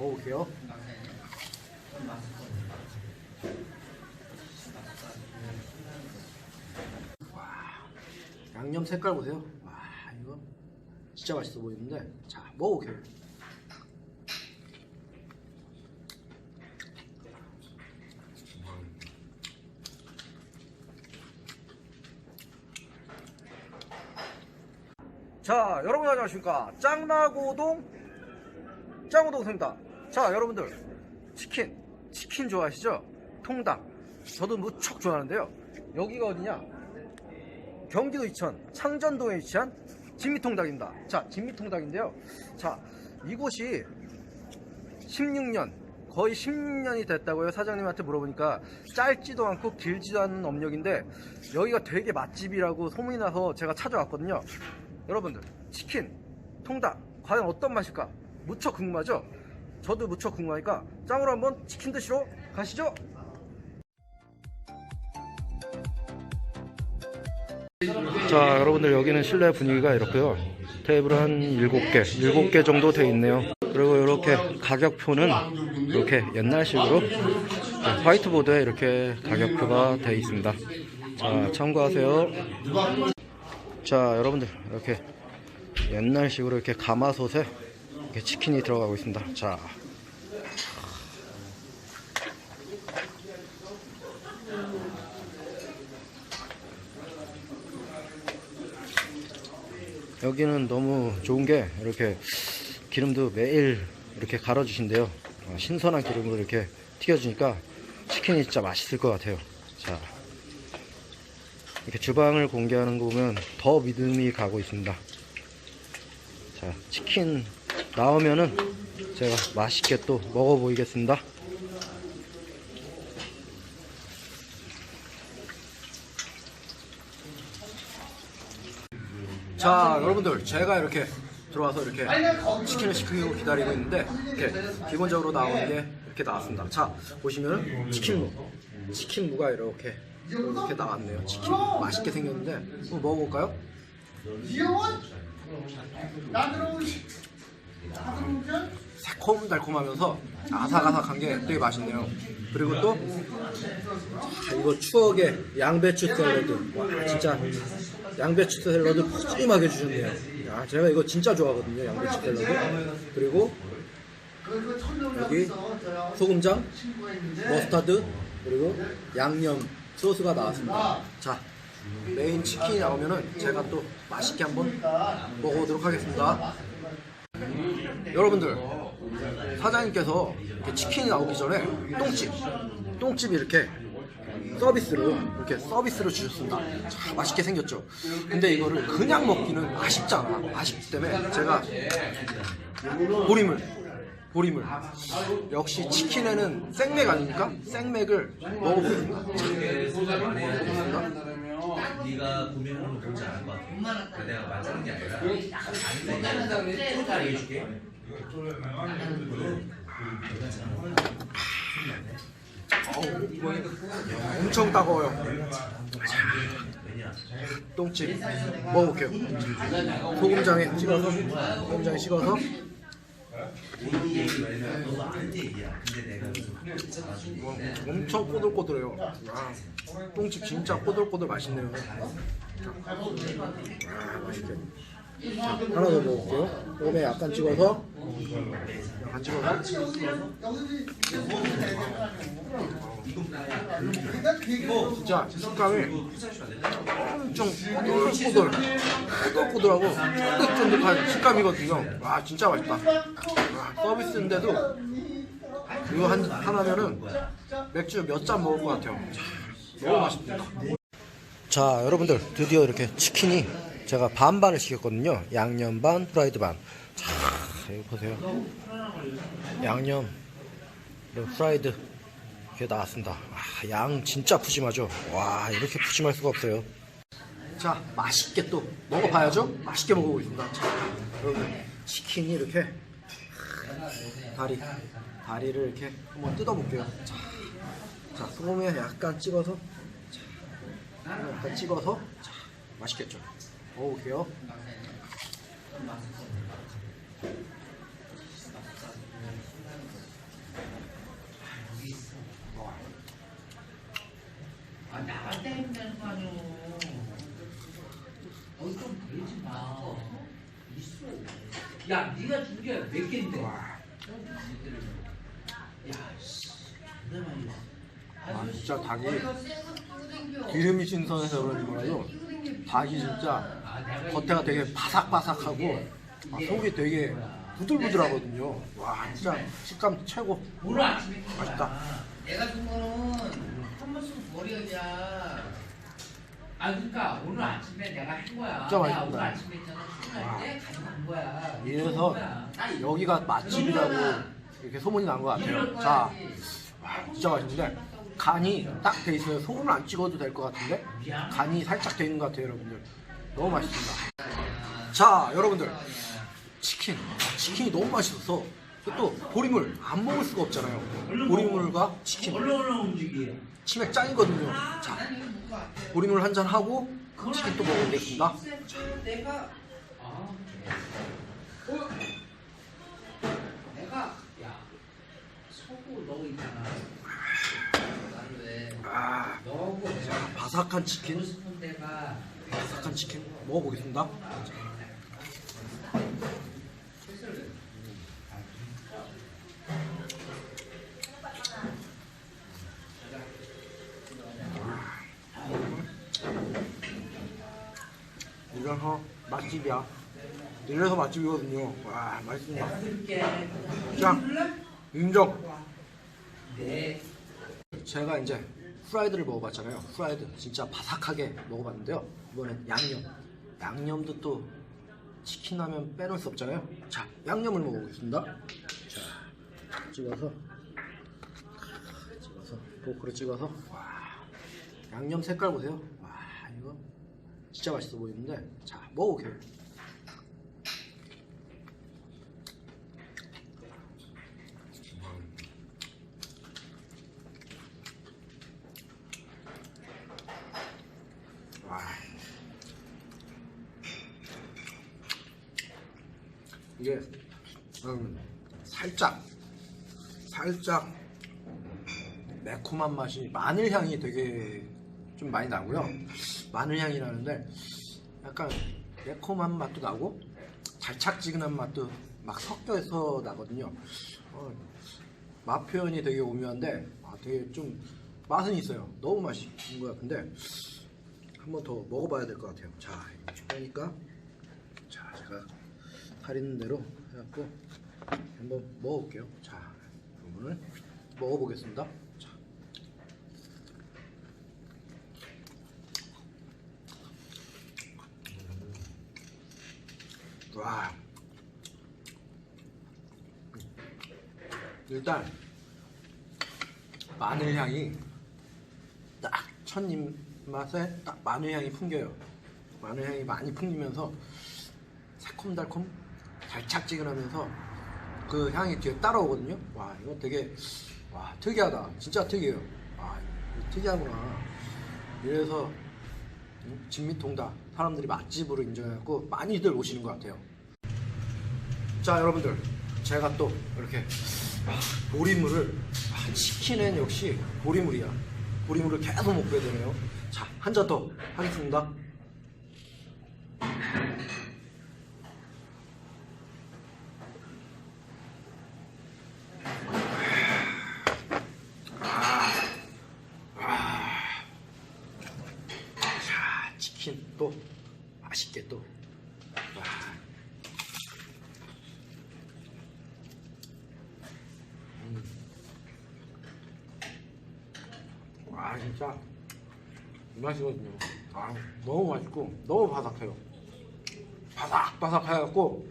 먹어볼게요. 와, 양념 색깔 보세요. 와, 이거 진짜 맛있어 보이는데. 자, 먹어볼게요. 자, 여러분 안녕하십니까? 짱나고동 짱우동 선입니다. 자, 여러분들 치킨, 치킨 좋아하시죠? 통닭. 저도 무척 좋아하는데요. 여기가 어디냐? 경기도 이천 창전동에 위치한 진미통닭입니다. 자, 진미통닭인데요. 자, 이곳이 16년, 거의 16년이 됐다고요. 사장님한테 물어보니까 짧지도 않고 길지도 않은 업력인데 여기가 되게 맛집이라고 소문이 나서 제가 찾아왔거든요. 여러분들, 치킨, 통닭, 과연 어떤 맛일까? 무척 궁금하죠? 저도 무척 궁금하니까 짱으로 한번 치킨 드시러 가시죠! 자 여러분들 여기는 실내 분위기가 이렇고요. 테이블 한 7개 7개 정도 돼 있네요. 그리고 이렇게 가격표는 이렇게 옛날식으로 화이트보드에 이렇게 가격표가 돼 있습니다. 자 참고하세요. 자 여러분들 이렇게 옛날식으로 이렇게 가마솥에 이렇게 치킨이 들어가고 있습니다. 자. 여기는 너무 좋은 게 이렇게 기름도 매일 이렇게 갈아 주신대요. 어, 신선한 기름으로 이렇게 튀겨주니까 치킨이 진짜 맛있을 것 같아요. 자. 이렇게 주방을 공개하는 거 보면 더 믿음이 가고 있습니다. 자 치킨 나오면은 제가 맛있게 또 먹어 보이겠습니다. 자 여러분들 제가 이렇게 들어와서 이렇게 치킨을 시키고 기다리고 있는데 이렇게 기본적으로 나오는 게 이렇게 나왔습니다. 자 보시면 치킨무 치킨무가 이렇게 이렇게 나왔네요. 치킨 맛있게 생겼는데 한번 먹어볼까요? 새콤달콤하면서 아삭아삭한 게 되게 맛있네요. 그리고 또 자, 이거 추억의 양배추 샐러드. 와 진짜 양배추 샐러드 푸짐하게 주셨네요. 야, 제가 이거 진짜 좋아하거든요 양배추 샐러드. 그리고 여기 소금장 머스타드 그리고 양념 소스가 나왔습니다. 자 메인 치킨이 나오면은 제가 또 맛있게 한번 먹어보도록 하겠습니다 여러분들 사장님께서 이렇게 치킨이 나오기 전에 똥집 똥집이 이렇게 서비스로 이렇게 서비스로 주셨습니다. 자, 맛있게 생겼죠. 근데 이거를 그냥 먹기는 아쉽잖아. 아쉽기 때문에 제가 보리물 보리물 역시 치킨에는 생맥 아닙니까? 생맥을 먹어보겠습니다. 네가 고민하는 거 뭔지 알것 같아. 그 내가 말하는 게 아니라 아닌데 다 얘기해줄게. 엄청 따가워요. 똥집 먹어볼게요. 소금장에 찍어서 소금장에 찍어서 오는 얘기 말면 너도 안돼 얘기야. 근데 내가 무슨 잡아주고 와, 엄청 꼬들꼬들해요. 와, 똥집 진짜 꼬들꼬들 맛있네요. 아, 맛있게. 자, 하나 더 먹을게요. 오메 약간 찍어서 약간 찍어서 진짜 식감이 엄청 꼬들꼬들 꼬들꼬들하고 쫀득쫀득한 식감이거든요. 와 진짜 맛있다. 와, 서비스인데도 이거 한, 하나면은 맥주 몇 잔 먹을 것 같아요. 자, 너무 맛있습니다. 자, 여러분들 드디어 이렇게 치킨이 제가 반반을 시켰거든요. 양념 반, 프라이드 반. 자, 여기 보세요. 양념, 프라이드 이렇게 나왔습니다. 아, 양 진짜 푸짐하죠. 와, 이렇게 푸짐할 수가 없어요. 자, 맛있게 또 먹어봐야죠. 맛있게 먹어보겠습니다. 자, 여러분 치킨이 이렇게 다리 다리를 이렇게 한번 뜯어볼게요. 자, 자 소금에 약간 찍어서 약간 찍어서 자, 맛있겠죠. 먹어볼게요. 아, 거. 어이, 좀 그러지 마. 있어. 야, 네가 준 게 몇 개인데? 와. 야, 씨. 내 말이야. 아, 진짜 닭이 기름이 신선해서 그런지 몰라도 닭이 진짜 겉에가 되게 바삭바삭하고 아, 속이 되게 부들부들하거든요. 와, 진짜 식감 최고. 맛있다. 내가 준 거는 한 번씩 버려야. 아 그러니까 오늘 아침에 내가 한 거야. 진짜 내가 맛있다. 오늘 아침에 있잖아 출근할 때 가져간 거야. 이래서 나 여기가 맛집이라고 이렇게 소문이 난 것 같아요. 자, 와, 진짜 맛있는데 간이 딱 돼 있어요. 소금을 안 찍어도 될 것 같은데 간이 살짝 돼 있는 것 같아요, 여러분들. 너무 맛있습니다. 자, 여러분들 치킨, 치킨이 너무 맛있어서 또 보리물 안 먹을 수가 없잖아요. 보리물과 치킨. 치맥 짱이거든요. 자, 보리물 한 잔 하고 치킨 또 먹어보겠습니다. 아 그래. 내가 야 서구 너 있잖아. 아, 바삭한 치킨, 데가 바삭한 치킨 먹어보겠습니다. 이래서 맛집이야. 이래서 맛집이거든요. 와. 이렇게 자, 인정. 네. 제가 이제 프라이드를 먹어봤잖아요. 프라이드 진짜 바삭하게 먹어봤는데요. 이번엔 양념. 양념도 또 치킨 하면 빼놓을 수 없잖아요. 자, 양념을 먹어보겠습니다. 자, 찍어서 찍어서 포크로 찍어서 와, 양념 색깔 보세요. 와, 이거 진짜 맛있어 보이는데 자, 먹어볼게요. 와. 이게 음, 살짝 살짝 매콤한 맛이 마늘 향이 되게 좀 많이 나고요. 마늘 향이 나는데 약간 매콤한 맛도 나고 달짝지근한 맛도 막 섞여서 나거든요. 어, 맛 표현이 되게 오묘한데 아, 되게 좀 맛은 있어요. 너무 맛있는 것 같은데 한번 더 먹어봐야 될 것 같아요. 자, 그러니까 자 제가 살 있는 대로 해갖고 한번 먹어볼게요. 자, 이거는 먹어보겠습니다. 자. 음. 와. 일단 마늘 향이 딱 첫 입맛에 딱 마늘 향이 풍겨요. 마늘 향이 많이 풍기면서 새콤달콤 달짝지근하면서 그 향이 뒤에 따라오거든요. 와 이거 되게 와 특이하다. 진짜 특이해요. 와 이거 특이하구나. 이래서 음, 진미통다 사람들이 맛집으로 인정해갖고 많이들 오시는 것 같아요. 자 여러분들 제가 또 이렇게 아, 보리물을 아, 치킨엔 역시 보리물이야. 보리물을 계속 먹게 되네요. 자 한 잔 더 하겠습니다. 자, 치킨 또 맛있게 또. 와. 음. 와, 진짜 이 맛이거든요. 아, 너무 맛있고 너무 바삭해요. 바삭바삭해갖고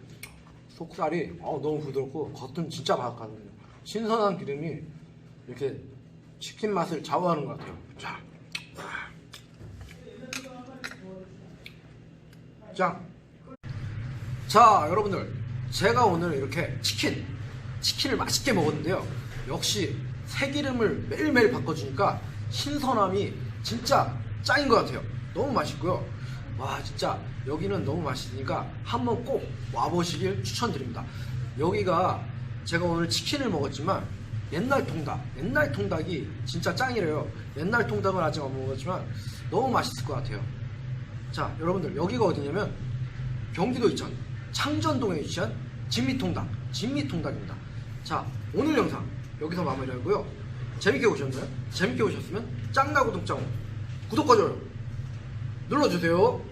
속살이 어, 너무 부드럽고 겉은 진짜 바삭하거든요. 신선한 기름이 이렇게 치킨 맛을 좌우하는 것 같아요. 자, 자, 자, 여러분들, 제가 오늘 이렇게 치킨, 치킨을 맛있게 먹었는데요. 역시 새기름을 매일매일 바꿔주니까 신선함이 진짜 짱인 것 같아요. 너무 맛있고요. 와, 진짜 여기는 너무 맛있으니까 한번 꼭 와보시길 추천드립니다. 여기가 제가 오늘 치킨을 먹었지만 옛날 통닭. 옛날 통닭이 진짜 짱이래요. 옛날 통닭은 아직 안 먹었지만 너무 맛있을 것 같아요. 자, 여러분들 여기가 어디냐면 경기도 이천 창전동에 위치한 진미통닭, 진미통닭입니다. 자, 오늘 영상 여기서 마무리하고요. 재밌게 보셨나요? 재밌게 보셨으면 짱나 구독 짱 구독과 좋아요 눌러주세요.